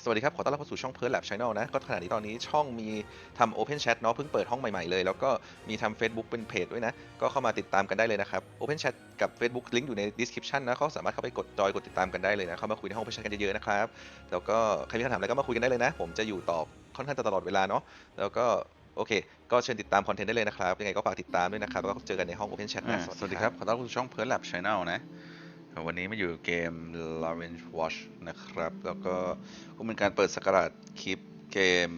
เคสวัสดีครับ ขอต้อนรับเข้าสู่ช่องเพิร์ลแลบช n แนลนะ ก็ขณะนี้ตอนนี้ช่องมีทำ Open Chat เนาะ เพิ่งเปิดห้องใหม่ ๆ เลย แล้วก็มีทำ Facebook เป็นเพจด้วยนะ ก็เข้ามาติดตามกันได้เลยนะครับ Open Chat กับ Facebook ลิงก์อยู่ใน description นะ ก็สามารถเข้าไปกดจอยกดติดตามกันได้เลยนะ เข้ามาคุยในห้อง Open Chat กันเยอะๆนะครับ แล้วก็ใครมีคำถามอะไรก็มาคุยกันได้เลยนะ ผมจะอยู่ตอบค่อนข้างจะตลอดเวลาเนาะ แล้วก็โอเค ก็เชิญติดตามคอนเทนต์ได้เลยนะครับ ยังไงก็ฝากติดตามด้วยนะครับแล้วก็เจอกันในห้อง Open Chat นะ สวัสดีครับ ขอต้อนรับเข้าสู่ช่องเพิร์ลแลบช n แนลนะ วันนี้มาอยู่เกม Lawrence Watch นะครับ แล้วก็ก็เป็นการเปิดสกราดคลิปเกม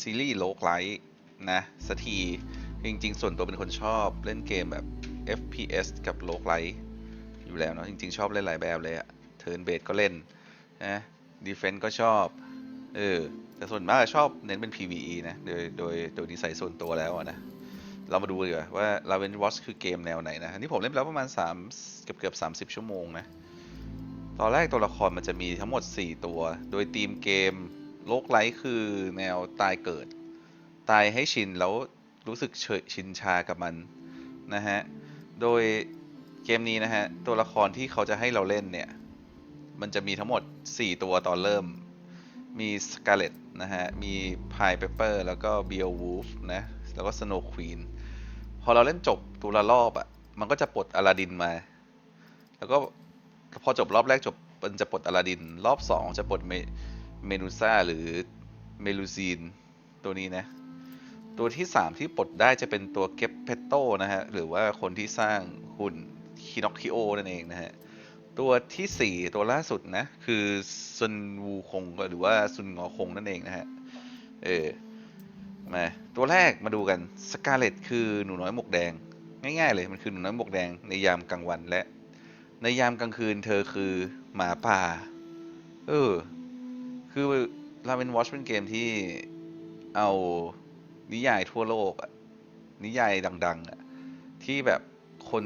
ซีรีส์โลกไลท์นะสักที จริง ๆ ส่วนตัวเป็นคนชอบเล่นเกมแบบ FPS กับโลกไลท์อยู่แล้วเนาะจริง ๆ ชอบเล่นหลายแบบเลยอะเทิร์นเบสก็เล่นนะดีเฟนต์ก็ชอบ เออ แต่ส่วนมากชอบเน้นเป็น PVE นะ โดย โดย โดยนิสัยส่วนตัวแล้วนะ เรามาดูดีกว่าว่า l a v e n Watch คือเกมแนวไหนนะ อันนี้ผมเล่นไปแล้วประมาณ3เกือบเกือบ30 ชั่วโมงนะ ตอนแรกตัวละครมันจะมีทั้งหมด 4 ตัว โดยธีมเกมโลกไลท์คือแนวตายเกิด ตายให้ชินแล้วรู้สึกเฉยชินชากับมันนะฮะ โดยเกมนี้นะฮะ ตัวละครที่เขาจะให้เราเล่นเนี่ย มันจะมีทั้งหมด 4 ตัวตอนเริ่ม มีสกาเลตนะฮะ มีพายเปเปอร์แล้วก็เบียลวูฟนะ แล้วก็สโนว์ควีน พอเราเล่นจบตัวละรอบอะ่ะ มันก็จะปลดอลาดินมา แล้วก็พอจบรอบแรกจบมันจะปลดอลาดิน รอบสองจะปลดเมเมนูซ่าหรือเมลูซีนตัวนี้นะ ตัวที่สามที่ปลดได้จะเป็นตัวเก็บเพตโตนะฮะ หรือว่าคนที่สร้างหุ่นคินอคคิโอนั่นเองนะฮะ ตัวที่สี่ตัวล่าสุดนะ คือซุนวูคงหรือว่าซุนงอคงนั่นเองนะฮะ เออ มาตัวแรกมาดูกันสกาเลตคือหนูน้อยหมวกแดง ง่ายๆเลยมันคือหนูน้อยหมวกแดงในยามกลางวันและ ในยามกลางคืนเธอคือหมาป่า เออ คือลาเวนวอชเป็นเกมที่เอานิยายทั่วโลกอะนิยายดัง ๆอะที่แบบคน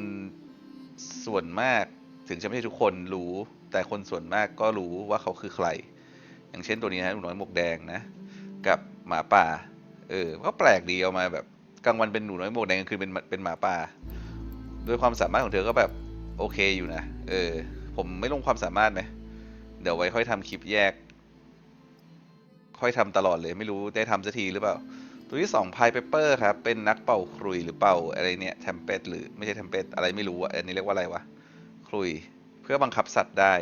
ส่วนมากถึงจะไม่ใช่ทุกคนรู้ แต่คนส่วนมากก็รู้ว่าเขาคือใคร อย่างเช่นตัวนี้นะหนูน้อยหมวกแดงนะ กับหมาป่า เออก็แปลกดีเอามาแบบกลางวันเป็นหนูน้อยหมวกแดงกลางคืนเป็นเป็นหมาป่าด้วยความสามารถของเธอก็แบบโอเคอยู่นะเออ ผมไม่ลงความสามารถไหมเดี๋ยวไว้ค่อยทำคลิปแยก ค่อยทำตลอดเลยไม่รู้ได้ทำสักทีหรือเปล่า ตัวที่สองพายเปเปอร์ครับ เป็นนักเป่าครุยหรือเป่าอะไรเนี่ยแทมเป็ดหรือไม่ใช่แทมเป็ดอะไรไม่รู้อะอันนี้เรียกว่าอะไรวะครุยเพื่อบังคับสัตว์ได้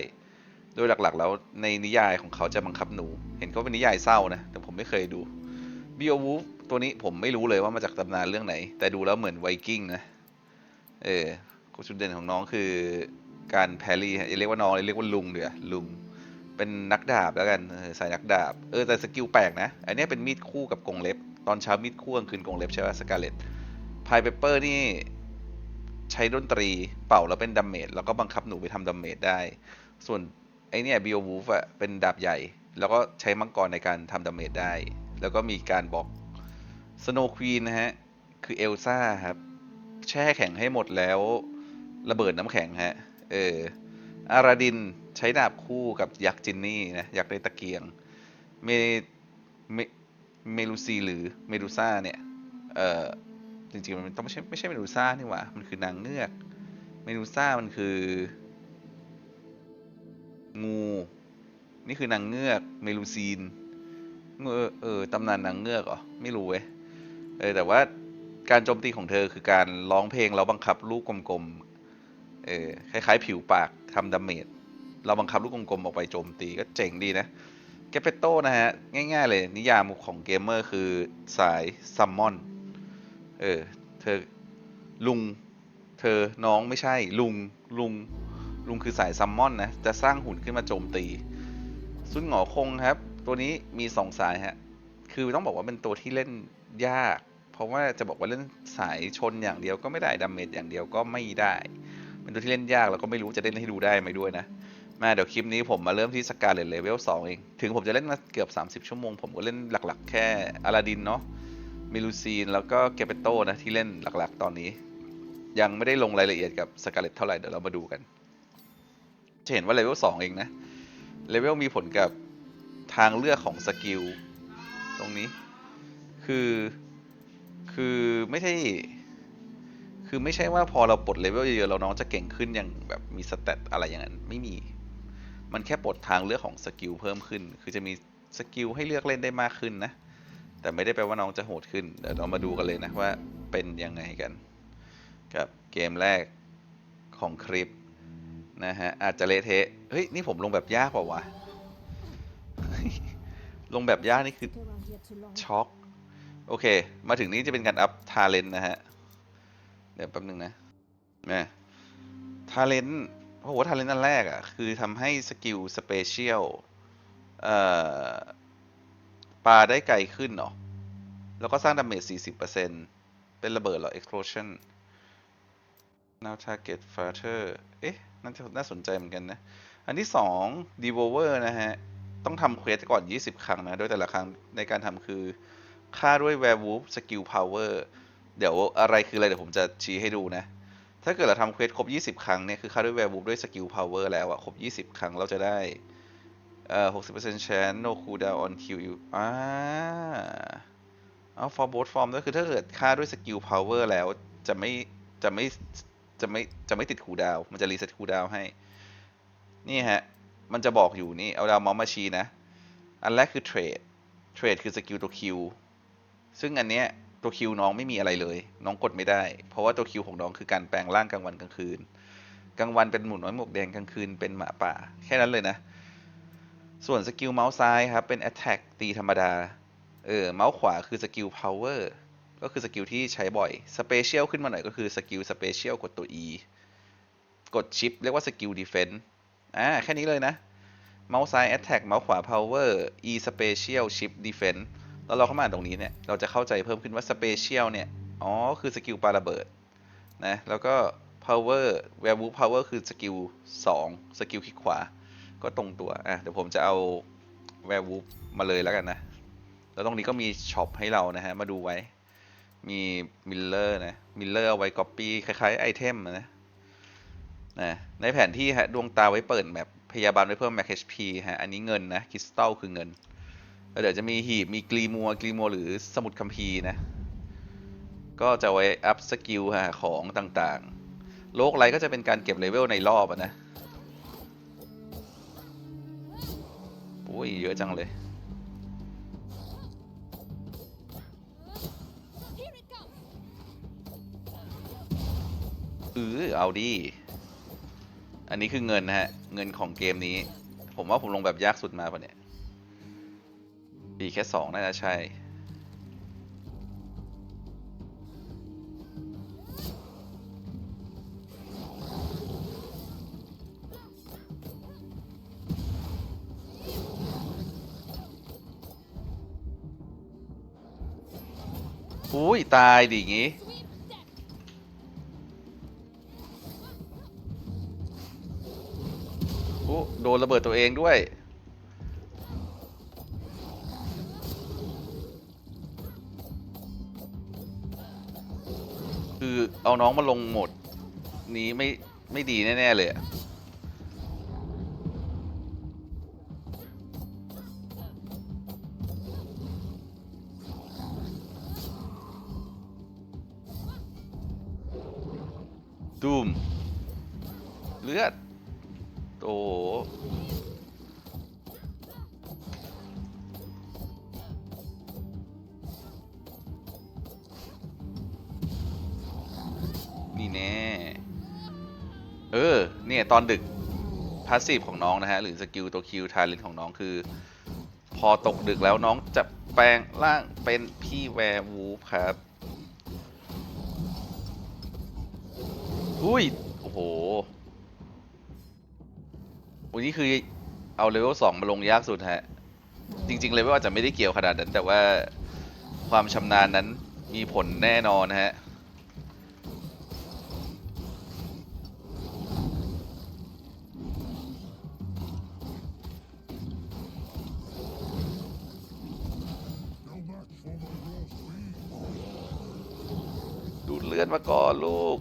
โดยหลักๆ แล้วในนิยายของเขาจะบังคับหนู เห็นเขาเป็นนิยายเศร้านะแต่ผมไม่เคยดู บิโอวูฟตัวนี้ผมไม่รู้เลยว่ามาจากตำนานเรื่องไหน แต่ดูแล้วเหมือนไวกิ้งนะ เออจุดเด่นของน้องคือการแพรรี่ฮะเรียกว่าน้องเลยเรียกว่าลุงเดี๋ยวลุง เป็นนักดาบแล้วกันสายนักดาบ เออแต่สกิลแปลกนะ อันนี้เป็นมีดคู่กับกงเล็บ ตอนเช้ามีดคู่กลางคืนกงเล็บใช่ไหมสกาเลตพายเปเปอร์นี่ใช้ดนตรีเป่าแล้วเป็นดัมเมจแล้วก็บังคับหนูไปทำดัมเมจได้ ส่วนไอเนี่ยบิโอวูฟอะเป็นดาบใหญ่ แล้วก็ใช้มังกรในการทำดาเมจได้ แล้วก็มีการบอกสโนว์ควีนนะฮะ คือเอลซ่าครับ แช่แข็งให้หมดแล้วระเบิดน้ำแข็งฮะ เอออาราดินใช้ดาบคู่กับยักษ์จินนี่นะ ยักษ์ในตะเกียง เมเมเมลูซีหรือเมดูซ่าเนี่ย เออจริงๆมันต้องไม่ใช่ไม่ใช่เมดูซ่านี่หว่า มันคือนางเงือก เมดูซ่ามันคือ งู นี่คือนางเงือกเมลูซีน เออเออตำนานนางเงือกเหรอไม่รู้เว้ยเออแต่ว่าการโจมตีของเธอคือการร้องเพลงแล้วบังคับลูกกลมๆเออคล้ายๆ ผิวปากทำดาเมจเราบังคับลูกกลมๆออกไปโจมตีก็เจ๋งดีนะเกเปโตนะฮะ ง่ายๆเลย นิยามของเกมเมอร์คือสายซัมมอนเออเธอลุง เธอน้องไม่ใช่ ลุงลุงลุงคือสายซัมมอนนะ จะสร้างหุ่นขึ้นมาโจมตี ซุนหงอคงครับ ตัวนี้มีสองสายฮะ คือต้องบอกว่าเป็นตัวที่เล่นยาก เพราะว่าจะบอกว่าเล่นสายชนอย่างเดียวก็ไม่ได้ดาเมจอย่างเดียวก็ไม่ได้ เป็นตัวที่เล่นยากแล้วก็ไม่รู้จะเล่นให้ดูได้ไหมด้วยนะมาเดี๋ยวคลิปนี้ผมมาเริ่มที่สกาเลตเลเวล2เอง ถึงผมจะเล่นมาเกือบ 30 ชั่วโมง ผมก็เล่นหลักๆ แค่อลาดินเนาะมิลูซีนแล้วก็เกเปโตนะที่เล่นหลักๆ ตอนนี้ ยังไม่ได้ลงรายละเอียดกับสกาเลตเท่าไหร่เดี๋ยวเรามาดูกัน จะเห็นว่าเลเวล2เองนะเลเวลมีผลกับ ทางเลือกของสกิลตรงนี้คือคือไม่ใช่คือไม่ใช่ว่าพอเราปลดเลเวลเยอะๆเราน้องจะเก่งขึ้นอย่างแบบมีสเตตอะไรอย่างนั้นไม่มี มันแค่ปลดทางเลือกของสกิลเพิ่มขึ้น คือจะมีสกิลให้เลือกเล่นได้มากขึ้นนะ แต่ไม่ได้แปลว่าน้องจะโหดขึ้น เดี๋ยวเรามาดูกันเลยนะว่าเป็นยังไงกัน กับเกมแรกของคลิปนะฮะอาจจะเละเทะ เฮ้ย นี่ผมลงแบบยากเปล่าวะ ลงแบบยากนี่คือ ช็อก โอเค มาถึงนี้จะเป็นการอัพทาเลนต์นะฮะ เดี๋ยวแป๊บนึงนะนะทาเลนต์โอ้โหทาเลนต์อันแรกอะ่ะ คือทำให้สกิลสเปเชียลเอ่อปาได้ไกลขึ้นเนาะแล้วก็สร้างดาเมจ 40%เป็นระเบิดเหรอ explosion now target farther เอ๊ะ น่าจะน่าสนใจเหมือนกันนะ อันที่สอง devour นะฮะ ต้องทำเควสก่อน 20 ครั้งนะ โดยแต่ละครั้งในการทำคือค่าด้วย werewolf skill power เดี๋ยวอะไรคืออะไร เดี๋ยวผมจะชี้ให้ดูนะ ถ้าเกิดเราทำเควสครบ 20 ครั้งเนี่ยคือค่าด้วย werewolf ด้วย skill power แล้วอะครบ 20 ครั้งเราจะได้เอ่อ60% chance no cooldown on kill you อ่าเอา for both form ก็คือถ้าเกิดค่าด้วย skill power แล้วจะไม่จะไม่จะไม่จะไม่ติด cooldown มันจะ reset cooldown ให้ นี่ฮะ มันจะบอกอยู่นี่เอาดาวมาส์มาชี้นะ อันแรกคือเทรดเทรดคือสกิลตัวคิวซึ่งอันเนี้ยตัวคิวน้องไม่มีอะไรเลย น้องกดไม่ได้ เพราะว่าตัวคิวของน้องคือการแปลงร่างกลางวันกลางคืน กลางวันเป็นหมูน้อยหมวกแดงกลางคืนเป็นหมาป่า แค่นั้นเลยนะ ส่วนสกิลเมาส์ซ้ายครับเป็น attack ตีธรรมดา เออเมาส์ขวาคือสกิล power ก็คือสกิลที่ใช้บ่อย special ขึ้นมาหน่อยก็คือสกิล special กดตัว e กดชิปเรียกว่าสกิล defense อ่าแค่นี้เลยนะ เมาส์ซ้าย attack เมาส์ขวา power e special shift defense แล้วเราเข้ามาตรงนี้เนี่ย เราจะเข้าใจเพิ่มขึ้นว่า special เนี่ย อ๋อ คือสกิลปาระเบิดนะ แล้วก็ power werewolf power คือสกิล2สกิลคลิกขวา ก็ตรงตัว อะ เดี๋ยวผมจะเอา werewolf มาเลยแล้วกันนะ แล้วตรงนี้ก็มีช็อปให้เรานะฮะ มาดูไว้ มีมิลเลอร์นะ มิลเลอร์เอาไว้ copy คล้ายๆไอเทมนะ นะในแผนที่ฮะดวงตาไว้เปิดแมปพยาบาลไว้เพิ่มแม็ก HP ฮะอันนี้เงินนะคริสตัลคือเงินแล้วเดี๋ยวจะมีหีบมีกรีมัวกรีมัวหรือสมุดคัมภีร์นะ ก็จะไว้อัพสกิลฮะของต่างๆ โลกไรก็จะเป็นการเก็บเลเวลในรอบนะโอ้ยเยอะจังเลยเออเอาดี อันนี้คือเงินนะฮะ เงินของเกมนี้ ผมว่าผมลงแบบยากสุดมาปะเนี่ยปีแค่สองน่าจะใช่ อุ้ย ตายดิอย่างงี้ นระเบิดตัวเองด้วย คือเอาน้องมาลงหมด นี้ไม่ไม่ดีแน่ ๆ เลยอะ อนดึกพาสซีฟของน้องนะฮะหรือสกิลตัวคิวทาเลนของน้องคือ พอตกดึกแล้วน้องจะแปลงร่างเป็นพี่แวร์วูฟครับอุ้ยโอ้โหวันนี้คือเอาเลเวลสองมาลงยากสุดฮะ จริงๆเลเวลอาจจะไม่ได้เกี่ยวขนาดนั้น แต่ว่าความชำนาญนั้นมีผลแน่นอนฮะ เลื่อดมาก่อนลูก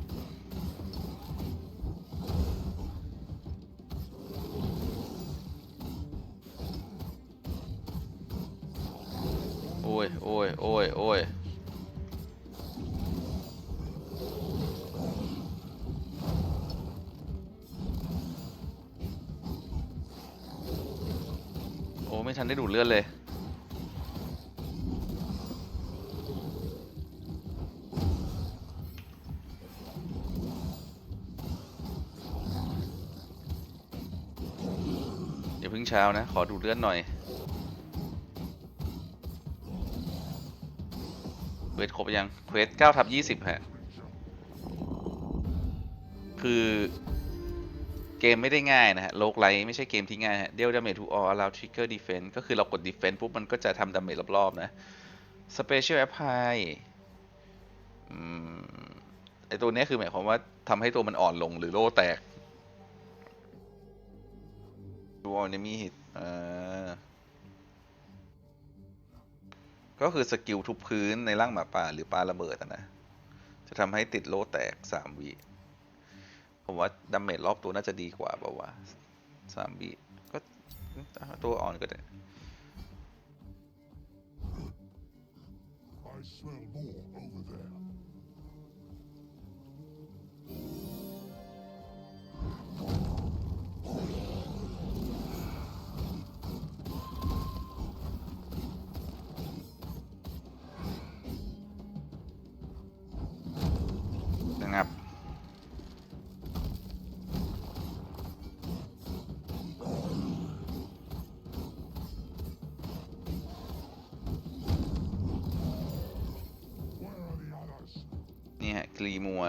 โอ้ย โอ้ย โอ้ย โอ้ยโอ้ไม่ทันได้ดูดเลือดเลย พิ่งเช้านะ ขอดูเลือดหน่อยเควสครบยังเควส9ทับ20ฮะ คือเกมไม่ได้ง่ายนะฮะ โลกไลท์ไม่ใช่เกมที่ง่ายฮะ เดียวดาเมจทูออ allow trigger defense ก็คือเรากด defense ปุ๊บ มันก็จะทำดาเมจรอบๆนะ special apply อืมไอตัวนี้คือหมายความว่าทำให้ตัวมันอ่อนลงหรือโล่แตก ดูออนมีฮิตอ่าก็คือสกิลทุบพื้นในร่างหมาป่าหรือปลาระเบิดนะ จะทำให้ติดโลแตกสามวิ ผมว่าดาเมจรอบตัวน่าจะดีกว่าเปล่าวะสามวิก็ตัวอ่อนก็ได้ กรีมัว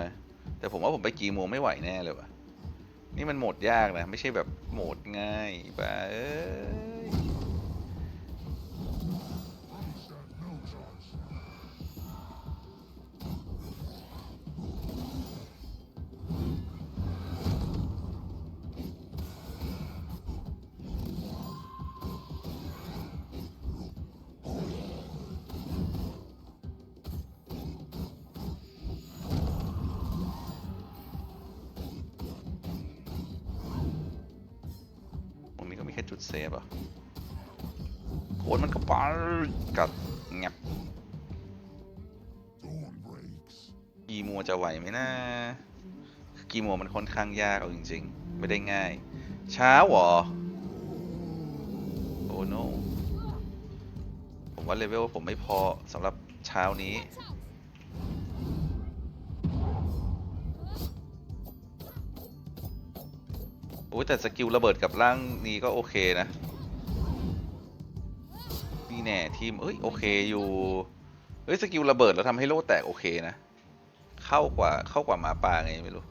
แต่ผมว่าผมไปกีมัวไม่ไหวแน่เลยว่ะ นี่มันโหมดยากนะ ไม่ใช่แบบโหมดง่ายป่ะเอ้ย ดเซฟอะโคนมันก็ปากัดงับกรีมัวจะไหวไหมนะกีมัวมันค่อนข้างยากเอาจริง ๆ ไม่ได้ง่าย ช้าหรอโอ้ no ผมว่าเลเวลผมไม่พอสำหรับเช้านี้ อ้ยแต่สกิลระเบิดกับร่างนี้ก็โอเคนะ นี่แน่ทีมเอ้ยโอเคอยู่เอ้ยสกิลระเบิดแล้วทำให้โล่แตกโอเคนะ เข้ากว่าเข้ากว่าหมาป่าไงไม่รู้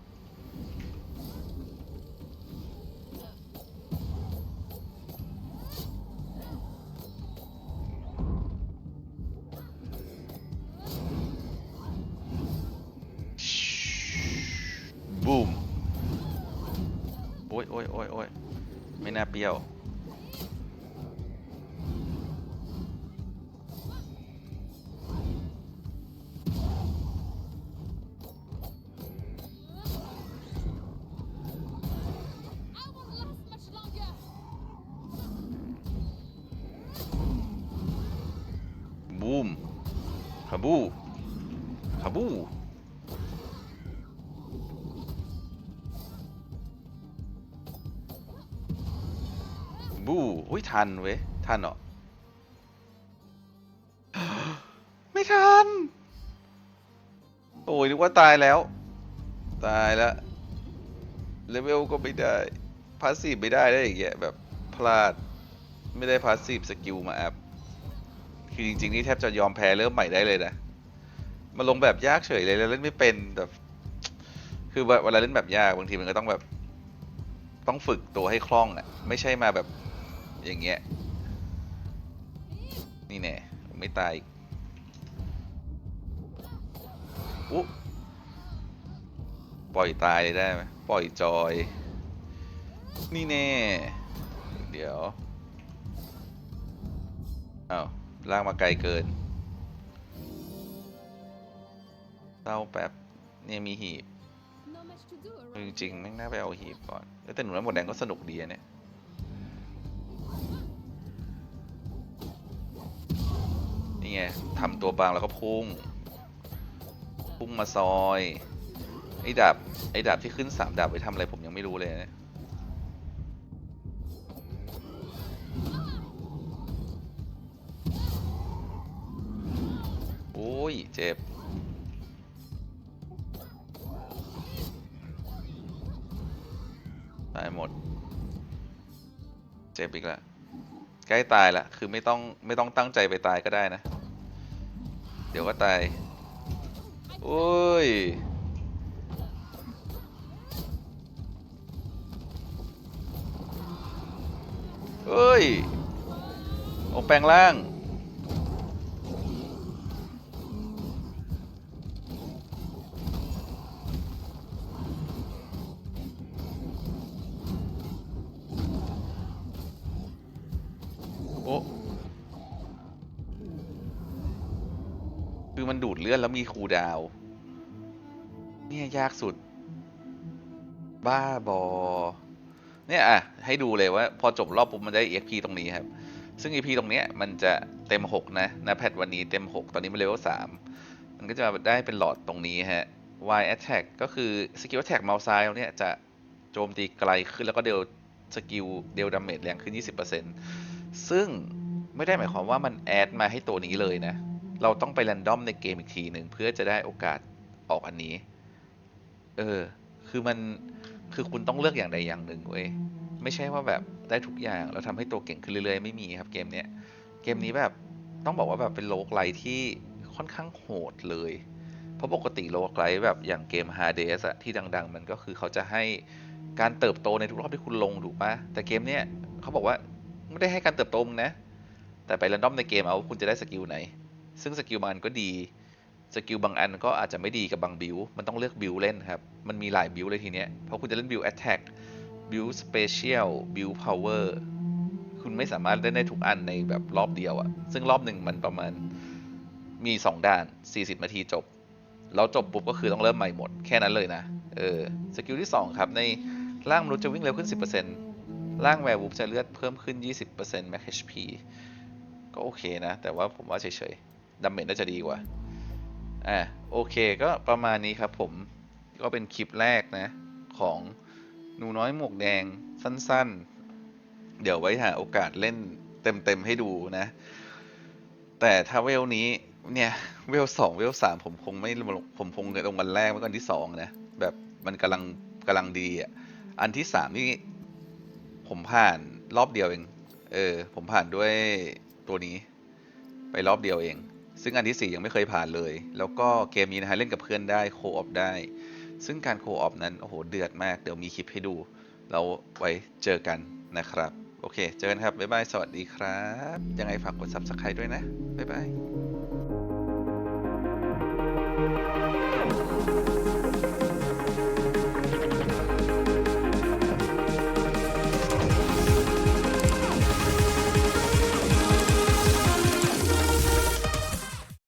บูม โอ้ยโอ้ยโอ้ยไม่น่าเปรี้ยว บูอุ้ยทันเว้ย ทันเหรอ ไม่ทัน โอ้ยนึกว่าตายแล้ว ตายแล้วเลเวลก็ไม่ได้ พาสซีฟไม่ได้ได้อย่างเงี้ยแบบพลาด ไม่ได้พาสซีฟสกิลมาแอปคือจริงๆนี่แทบจะยอมแพ้เริ่มใหม่ได้เลยนะมาลงแบบยากเฉยเลยแล้วเล่นไม่เป็นแบบคือเวลาเล่นแบบยากบางทีมันก็ต้องแบบ ต้องฝึกตัวให้คล่องอะ ไม่ใช่มาแบบ อย่างเงี้ย นี่แน่ผมไม่ตายอีกอุ๊ปล่อยตายเลยได้ไหมปล่อยจอย นี่แน่ เดี๋ยวอ้าวลากมาไกลเกินเศร้าแป๊บเนี่ยมีหีบ Not much to do จ around ริงๆแม่งน่าไปเอาหีบก่อนเอ้ยแต่หนูน้ำหมดแดงก็สนุกดีอะเนี่ย นี่ไงทำตัวบางแล้วก็พุ่ง พุ่งมาซอย ไอ้ดาบ ไอ้ดาบที่ขึ้นสามดาบไปทำอะไรผมยังไม่รู้เลยนะโอ้ย เจ็บตายหมด เจ็บอีกแล้วใกล้ตายละ คือไม่ต้องไม่ต้องตั้งใจไปตายก็ได้นะ ดี๋ยวก็ตาย โอ้ย เฮ้ย ออกแปลงร่าง มีคูดาว เนี่ย ยากสุด บ้าบอ เนี่ย อะ ให้ดูเลยว่า พอจบรอบปุ๊บมันได้ EXP ตรงนี้ครับ ซึ่ง EP ตรงเนี้ยมันจะเต็ม 6 นะนะแพทวันนี้เต็ม 6 ตอนนี้มันเลเวล3มันก็จะได้เป็นหลอดตรงนี้ฮะ Y attack ก็คือสกิล attack เมาส์ซ้ายเราเนี่ยจะโจมตีไกลขึ้นแล้วก็เดลสกิลเดลดาเมจแรงขึ้น 20%ซึ่งไม่ได้หมายความว่ามันแอดมาให้ตัวนี้เลยนะ เราต้องไปแรนดอมในเกมอีกทีหนึ่งเพื่อจะได้โอกาสออกอันนี้ เออ คือมัน คือคุณต้องเลือกอย่างใดอย่างหนึ่งเว้ย ไม่ใช่ว่าแบบได้ทุกอย่างแล้วทำให้ตัวเก่งขึ้นเรื่อยๆ ไม่มีครับเกมเนี้ย เกมนี้แบบต้องบอกว่าแบบเป็นโลกไลท์ที่ค่อนข้างโหดเลย เพราะปกติโลกไลแบบอย่างเกม Hades อะที่ดัง ๆ มันก็คือเขาจะให้การเติบโตในทุกรอบที่คุณลงถูกปะแต่เกมเนี้ยเขาบอกว่าไม่ได้ให้การเติบโตมึงนะ แต่ไปแรนดอมในเกมเอาคุณจะได้สกิลไหน ซึ่งสกิลบางอันก็ดี สกิลบางอันก็อาจจะไม่ดีกับบางบิว มันต้องเลือกบิวเล่นครับ มันมีหลายบิวเลยทีเนี้ย เพราะคุณจะเล่นบิวแอตแทกบิวสเปเชียลบิวพาวเวอร์คุณไม่สามารถเล่นได้ทุกอันในแบบรอบเดียวอะซึ่งรอบหนึ่งมันประมาณมี 2 ด่าน 40 นาทีจบ แล้วจบปุ๊บก็คือต้องเริ่มใหม่หมด แค่นั้นเลยนะ เออ สกิลที่ 2 ครับ ในร่างมนุษย์จะวิ่งเร็วขึ้น 10%ร่างแวร์วูฟจะเลือดเพิ่มขึ้น 20% max HP ก็โอเคนะ แต่ว่าผมว่าเฉยๆ ดาเมจน่าจะดีกว่า อะโอเคก็ประมาณนี้ครับผมก็เป็นคลิปแรกนะ ของหนูน้อยหมวกแดงสั้นๆ เดี๋ยวไว้หาโอกาสเล่นเต็มๆให้ดูนะ แต่ถ้าเวลนี้เนี่ยเวลสองเวลสามผมคงไม่ผมคงลงวันแรกเมื่อวันที่สองนะ แบบมันกำลังกำลังดีอะอันที่สามนี่ผมผ่านรอบเดียวเอง เออ ผมผ่านด้วยตัวนี้ ไปรอบเดียวเอง ซึ่งอันที่ 4 ยังไม่เคยผ่านเลย แล้วก็เกมนี้นะฮะเล่นกับเพื่อนได้โคออฟได้ ซึ่งการโคออฟนั้น โอ้โห เดือดมาก เดี๋ยวมีคลิปให้ดูแล้วไว้เจอกันนะครับ โอเค เจอกันครับ บ๊ายบาย สวัสดีครับ ยังไงฝากกด subscribe ด้วยนะ บ๊ายบาย